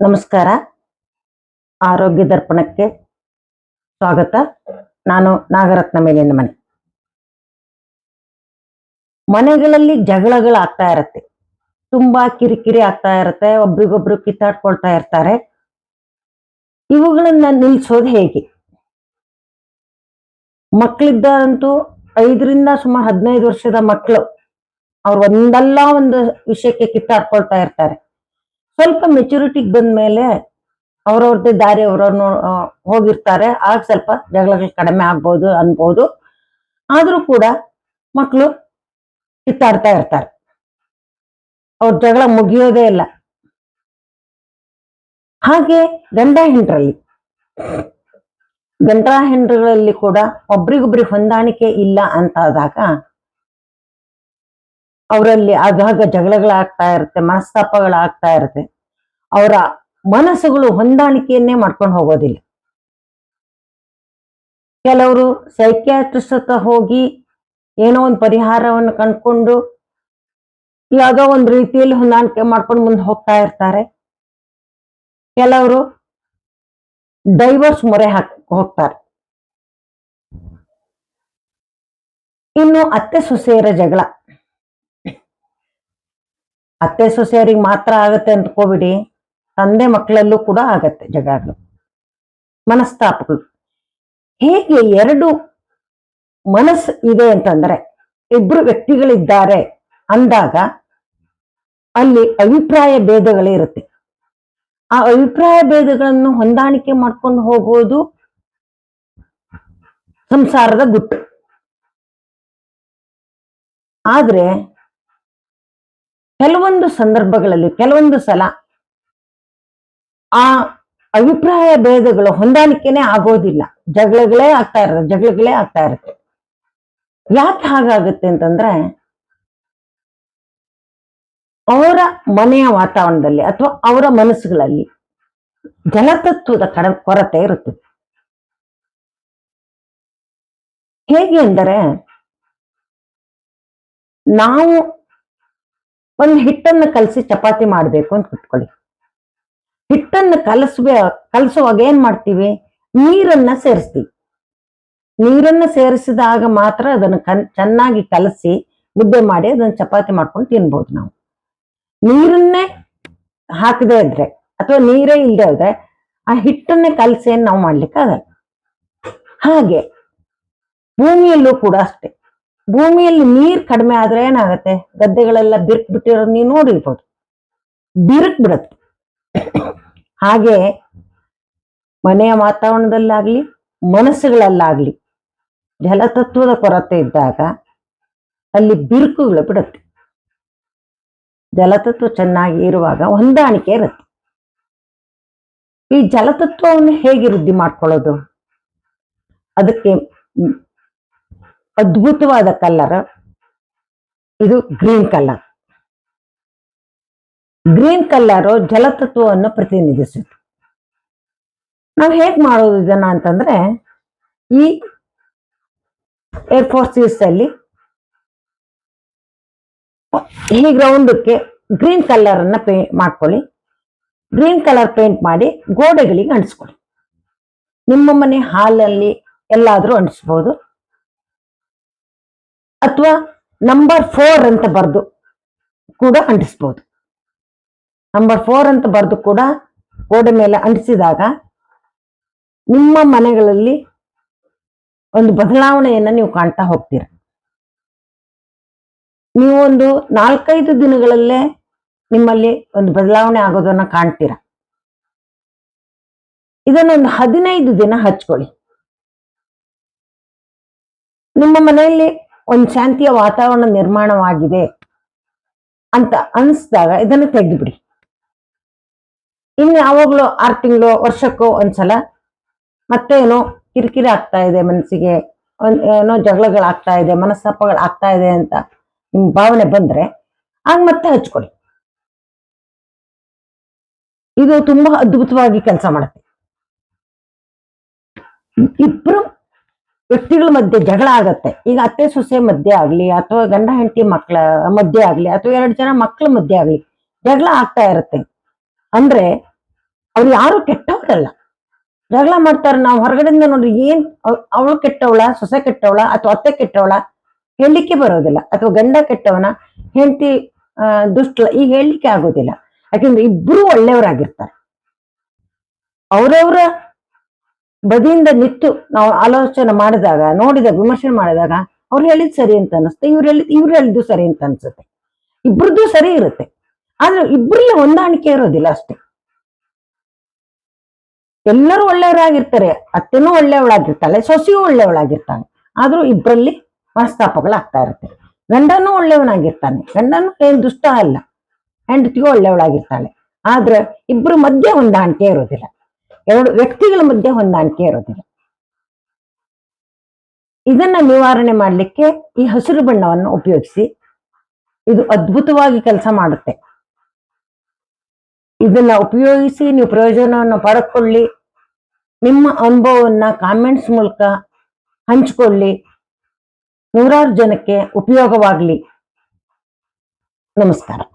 ನಮಸ್ಕಾರ. ಆರೋಗ್ಯ ದರ್ಪಣಕ್ಕೆ ಸ್ವಾಗತ. ನಾನು ನಾಗರತ್ನ ಮೇಲಿನ ಮನೆ. ಮನೆಗಳಲ್ಲಿ ಜಗಳಗಳು ಆಗ್ತಾ ಇರತ್ತೆ. ತುಂಬಾ ಕಿರಿಕಿರಿ ಆಗ್ತಾ ಇರತ್ತೆ. ಒಬ್ರಿಗೊಬ್ರು ಕಿತ್ತಾಡ್ಕೊಳ್ತಾ ಇರ್ತಾರೆ. ಇವುಗಳನ್ನ ನಿಲ್ಸೋದು ಹೇಗೆ? ಮಕ್ಕಳಿದ್ದಂತೂ ಐದರಿಂದ ಸುಮಾರು ಹದಿನೈದು ವರ್ಷದ ಮಕ್ಕಳು ಅವ್ರು ಒಂದಲ್ಲ ಒಂದು ವಿಷಯಕ್ಕೆ ಕಿತ್ತಾಡ್ಕೊಳ್ತಾ ಇರ್ತಾರೆ. ಸ್ವಲ್ಪ ಮೆಚುರಿಟಿಗೆ ಬಂದ್ಮೇಲೆ ಅವ್ರವ್ರದ್ದೇ ದಾರಿ ಅವ್ರವ್ರು ಹೋಗಿರ್ತಾರೆ. ಆಗ ಸ್ವಲ್ಪ ಜಗಳಗಳು ಕಡಿಮೆ ಆಗ್ಬೋದು ಅನ್ಬೋದು. ಆದರೂ ಕೂಡ ಮಕ್ಕಳು ಕಿತ್ತಾಡ್ತಾ ಇರ್ತಾರೆ. ಅವ್ರ ಜಗಳ ಮುಗಿಯೋದೇ ಇಲ್ಲ. ಹಾಗೆ ಗಂಡ ಹೆಂಡ್ರಲ್ಲಿ ಗಂಡ ಹೆಂಡ್ರಗಳಲ್ಲಿ ಕೂಡ ಒಬ್ರಿಗೊಬ್ರಿಗೆ ಹೊಂದಾಣಿಕೆ ಇಲ್ಲ ಅಂತಾದಾಗ ಅವರಲ್ಲಿ ಆಗಾಗ ಜಗಳಗಳಾಗ್ತಾ ಇರುತ್ತೆ, ಮನಸ್ತಾಪಗಳಾಗ್ತಾ ಇರುತ್ತೆ. ಅವರ ಮನಸ್ಸುಗಳು ಹೊಂದಾಣಿಕೆಯನ್ನೇ ಮಾಡ್ಕೊಂಡು ಹೋಗೋದಿಲ್ಲ. ಕೆಲವರು ಸೈಕ್ಯಾಟ್ರಿಸ್ಟ್ ಹೋಗಿ ಏನೋ ಒಂದು ಪರಿಹಾರವನ್ನು ಕಂಡ್ಕೊಂಡು ಯಾವುದೋ ಒಂದು ರೀತಿಯಲ್ಲಿ ಹೊಂದಾಣಿಕೆ ಮಾಡ್ಕೊಂಡು ಮುಂದೆ ಹೋಗ್ತಾ ಇರ್ತಾರೆ. ಕೆಲವರು ಡೈವರ್ಸ್ ಮೊರೆ ಹಾಕ್, ಹೋಗ್ತಾರೆ. ಇನ್ನು ಅತ್ತೆ ಸೊಸೆಯರ ಜಗಳ. ಅತ್ತೆ ಸೊಸೆಯರಿಗೆ ಮಾತ್ರ ಆಗತ್ತೆ ಅಂದ್ಕೋಬಿಡಿ, ತಂದೆ ಮಕ್ಕಳಲ್ಲೂ ಕೂಡ ಆಗತ್ತೆ ಜಗಳಗಳು. ಮನಸ್ತಾಪಗಳು. ಹೇಗೆ ಎರಡು ಮನಸ್ಸು ಇದೆ ಅಂತಂದ್ರೆ, ಇಬ್ರು ವ್ಯಕ್ತಿಗಳಿದ್ದಾರೆ ಅಂದಾಗ, ಅಲ್ಲಿ ಅಭಿಪ್ರಾಯ ಭೇದಗಳೇ ಇರುತ್ತೆ. ಆ ಅಭಿಪ್ರಾಯ ಭೇದಗಳನ್ನು ಹೊಂದಾಣಿಕೆ ಮಾಡ್ಕೊಂಡು ಹೋಗೋದು ಸಂಸಾರದ ಗುಟ್ಟು. ಆದ್ರೆ ಕೆಲವೊಂದು ಸಂದರ್ಭಗಳಲ್ಲಿ, ಕೆಲವೊಂದು ಸಲ ಆ ಅಭಿಪ್ರಾಯ ಭೇದಗಳು ಹೊಂದಾಣಿಕೆನೇ ಆಗೋದಿಲ್ಲ. ಜಗಳಗಳೇ ಆಗ್ತಾ ಇರುತ್ತೆ, ಜಗಳಗಳೇ ಆಗ್ತಾ ಇರುತ್ತೆ. ಯಾಕೆ ಹಾಗಾಗತ್ತೆ ಅಂತಂದ್ರೆ ಅವರ ಮನೆಯ ವಾತಾವರಣದಲ್ಲಿ ಅಥವಾ ಅವರ ಮನಸ್ಸುಗಳಲ್ಲಿ ಜಲತತ್ವದ ಕಡ, ಕೊರತೆ ಇರುತ್ತದೆ. ಹೇಗೆ ಅಂದರೆ ನಾವು ಒಂದು ಹಿಟ್ಟನ್ನು ಕಲಸಿ ಚಪಾತಿ ಮಾಡಬೇಕು ಅಂತ ಕುತ್ಕೊಳ್ಳಿ. ಹಿಟ್ಟನ್ನು ಕಲಸ್ಬೇ ಕಲಸುವಾಗ ಏನ್ ಮಾಡ್ತೀವಿ? ನೀರನ್ನ ಸೇರಿಸ್ತೀವಿ. ನೀರನ್ನ ಸೇರಿಸಿದಾಗ ಮಾತ್ರ ಅದನ್ನು ಕನ್, ಚೆನ್ನಾಗಿ ಕಲಸಿ ಮುದ್ದೆ ಮಾಡಿ ಅದನ್ನು ಚಪಾತಿ ಮಾಡ್ಕೊಂಡು ತಿನ್ಬೋದು ನಾವು. ನೀರನ್ನೇ ಹಾಕದೇ ಇದ್ರೆ ಅಥವಾ ನೀರೇ ಇಲ್ಲದೆ ಹೋದ್ರೆ ಆ ಹಿಟ್ಟನ್ನೇ ಕಲಸಿ ನಾವು ಮಾಡ್ಲಿಕ್ಕೆ ಆಗಲ್ಲ. ಹಾಗೆ ಭೂಮಿಯಲ್ಲೂ ಕೂಡ ಅಷ್ಟೇ. ಭೂಮಿಯಲ್ಲಿ ನೀರ್ ಕಡಿಮೆ ಆದ್ರೆ ಏನಾಗತ್ತೆ? ಗದ್ದೆಗಳೆಲ್ಲ ಬಿರ್ಕ್ ಬಿಟ್ಟಿರೋದು ನೀವು ನೋಡಿರ್ಬೋದು. ಬಿರುಕ್ ಬಿಡತ್ತೆ. ಹಾಗೆ ಮನೆಯ ವಾತಾವರಣದಲ್ಲಾಗ್ಲಿ, ಮನಸ್ಸುಗಳಲ್ಲಾಗ್ಲಿ, ಜಲತತ್ವದ ಕೊರತೆ ಇದ್ದಾಗ ಅಲ್ಲಿ ಬಿರುಕುಗಳು ಬಿಡುತ್ತೆ. ಜಲತತ್ವ ಚೆನ್ನಾಗಿ ಇರುವಾಗ ಹೊಂದಾಣಿಕೆ ಇರುತ್ತೆ. ಈ ಜಲತತ್ವವನ್ನು ಹೇಗೆ ವೃದ್ಧಿ ಮಾಡ್ಕೊಳ್ಳೋದು? ಅದಕ್ಕೆ ಅದ್ಭುತವಾದ ಕಲ್ಲರ್ ಇದು ಗ್ರೀನ್ ಕಲರ್. ಗ್ರೀನ್ ಕಲ್ಲರ್ ಜಲತತ್ವವನ್ನು ಪ್ರತಿನಿಧಿಸುತ್ತೆ. ನಾವು ಹೇಗೆ ಮಾಡೋದು ಇದನ್ನ ಅಂತಂದ್ರೆ ಈ ಏರ್ಫೋರ್ಸೀಸ್ ಅಲ್ಲಿ ಈ ಗ್ರೌಂಡಕ್ಕೆ ಗ್ರೀನ್ ಕಲರ್ ಅನ್ನ ಪೇ ಮಾಡ್ಕೊಳ್ಳಿ. ಗ್ರೀನ್ ಕಲರ್ ಪೇಂಟ್ ಮಾಡಿ ಗೋಡೆಗಳಿಗೆ ಅಂಟಿಸ್ಕೊಳ್ಳಿ. ನಿಮ್ಮ ಮನೆ ಹಾಲಲ್ಲಿ ಎಲ್ಲಾದ್ರೂ ಅಂಟಿಸ್ಬೋದು. ಅಥವಾ ನಂಬರ್ ಫೋರ್ ಅಂತ ಬರೆದು ಕೂಡ ಅಂಟಿಸ್ಬೋದು. ನಂಬರ್ ಫೋರ್ ಅಂತ ಬರೆದು ಕೂಡ ಗೋಡೆ ಮೇಲೆ ಅಂಟಿಸಿದಾಗ ನಿಮ್ಮ ಮನೆಗಳಲ್ಲಿ ಒಂದು ಬದಲಾವಣೆಯನ್ನು ನೀವು ಕಾಣ್ತಾ ಹೋಗ್ತೀರ. ನೀವು ಒಂದು ನಾಲ್ಕೈದು ದಿನಗಳಲ್ಲೇ ನಿಮ್ಮಲ್ಲಿ ಒಂದು ಬದಲಾವಣೆ ಆಗೋದನ್ನ ಕಾಣ್ತೀರ. ಇದನ್ನೊಂದು ಹದಿನೈದು ದಿನ ಹಚ್ಕೊಳ್ಳಿ. ನಿಮ್ಮ ಮನೆಯಲ್ಲಿ ಒಂದು ಶಾಂತಿಯ ವಾತಾವರಣ ನಿರ್ಮಾಣವಾಗಿದೆ ಅಂತ ಅನಿಸ್ದಾಗ ಇದನ್ನು ತೆಗೆದುಬಿಡಿ. ಇನ್ನು ಯಾವಾಗಲೂ ಆರು ತಿಂಗಳು, ವರ್ಷಕ್ಕೋ ಒಂದ್ಸಲ ಮತ್ತೆ ಏನೋ ಕಿರಿಕಿರಿ ಆಗ್ತಾ ಇದೆ ಮನಸ್ಸಿಗೆ ಏನೋ ಜಗಳಗಳಾಗ್ತಾ ಇದೆ ಮನಸ್ತಾಪಗಳು ಆಗ್ತಾ ಇದೆ ಅಂತ ನಿಮ್ ಭಾವನೆ ಬಂದ್ರೆ ಆಗ ಮತ್ತೆ ಹಚ್ಕೊಳ್ಳಿ. ಇದು ತುಂಬಾ ಅದ್ಭುತವಾಗಿ ಕೆಲಸ ಮಾಡುತ್ತೆ. ಇಬ್ರು ವ್ಯಕ್ತಿಗಳ ಮಧ್ಯೆ ಜಗಳ ಆಗತ್ತೆ. ಈಗ ಅತ್ತೆ ಸೊಸೆ ಮಧ್ಯೆ ಆಗ್ಲಿ ಅಥವಾ ಗಂಡ ಹೆಂಡತಿ ಮಕ್ಕಳ ಮಧ್ಯೆ ಆಗ್ಲಿ ಅಥವಾ ಎರಡು ಜನ ಮಕ್ಕಳ ಮಧ್ಯೆ ಆಗ್ಲಿ ಜಗಳ ಆಗ್ತಾ ಇರತ್ತೆ. ಅಂದ್ರೆ ಅವ್ರು ಯಾರು ಕೆಟ್ಟವ್ರಲ್ಲ. ಜಗಳ ಮಾಡ್ತಾರೆ ನಾವು ಹೊರಗಡೆಯಿಂದ ನೋಡ್ರಿ ಏನ್ ಅವಳು ಕೆಟ್ಟವಳ, ಸೊಸೆ ಕೆಟ್ಟವಳ ಅಥವಾ ಅತ್ತೆ ಕೆಟ್ಟವಳ ಹೇಳಲಿಕ್ಕೆ ಬರೋದಿಲ್ಲ. ಅಥವಾ ಗಂಡ ಕೆಟ್ಟವನ ಹೆಂಡತಿ ದುಷ್ಟ ಈಗ ಹೇಳಲಿಕ್ಕೆ ಆಗೋದಿಲ್ಲ. ಯಾಕೆಂದ್ರೆ ಇಬ್ರು ಒಳ್ಳೆಯವರಾಗಿರ್ತಾರೆ. ಅವರವರ ಬದಿಯಿಂದ ನಿಂತು ನಾವು ಆಲೋಚನೆ ಮಾಡಿದಾಗ ನೋಡಿದಾಗ ವಿಮರ್ಶೆ ಮಾಡಿದಾಗ ಅವ್ರು ಹೇಳಿದ್ ಸರಿ ಅಂತ ಅನಿಸುತ್ತೆ. ಇವ್ರು ಹೇಳಿದ್, ಇವ್ರು ಹೇಳಿದ್ದು ಸರಿ ಅಂತ ಅನ್ಸುತ್ತೆ. ಇಬ್ರದ್ದು ಸರಿ ಇರುತ್ತೆ. ಆದ್ರೆ ಇಬ್ಬರಲ್ಲಿ ಹೊಂದಾಣಿಕೆ ಇರೋದಿಲ್ಲ ಅಷ್ಟೇ. ಎಲ್ಲರೂ ಒಳ್ಳೆಯವರಾಗಿರ್ತಾರೆ. ಅತ್ತೆನೂ ಒಳ್ಳೆಯವಳಾಗಿರ್ತಾಳೆ, ಸೊಸೆಯೂ ಒಳ್ಳೆಯವಳಾಗಿರ್ತಾಳೆ. ಆದ್ರೂ ಇಬ್ಬರಲ್ಲಿ ಮನಸ್ತಾಪಗಳಾಗ್ತಾ ಇರುತ್ತೆ. ಗಂಡನೂ ಒಳ್ಳೆಯವನಾಗಿರ್ತಾನೆ. ಗಂಡನೂ ಏನ್ ದುಷ್ಟ ಅಲ್ಲ. ಹೆಂಡತಿಗೂ ಒಳ್ಳೆಯವಳಾಗಿರ್ತಾಳೆ. ಆದ್ರೆ ಇಬ್ಬರು ಮಧ್ಯೆ ಹೊಂದಾಣಿಕೆ ಇರೋದಿಲ್ಲ. ಎರಡು ವ್ಯಕ್ತಿಗಳ ಮಧ್ಯೆ ಹೊಂದಾಣಿಕೆ ಇರೋದಿಲ್ಲ. ಇದನ್ನ ನಿವಾರಣೆ ಮಾಡಲಿಕ್ಕೆ ಈ ಹಸಿರು ಬಣ್ಣವನ್ನು ಉಪಯೋಗಿಸಿ ಇದು ಅದ್ಭುತವಾಗಿ ಕೆಲಸ ಮಾಡುತ್ತೆ. ಇದನ್ನ ಉಪಯೋಗಿಸಿ ನೀವು ಪ್ರಯೋಜನವನ್ನು ಪಡ್ಕೊಳ್ಳಿ. ನಿಮ್ಮ ಅನುಭವವನ್ನ ಕಾಮೆಂಟ್ಸ್ ಮೂಲಕ ಹಂಚಿಕೊಳ್ಳಿ. ನೂರಾರು ಜನಕ್ಕೆ ಉಪಯೋಗವಾಗಲಿ. ನಮಸ್ಕಾರ.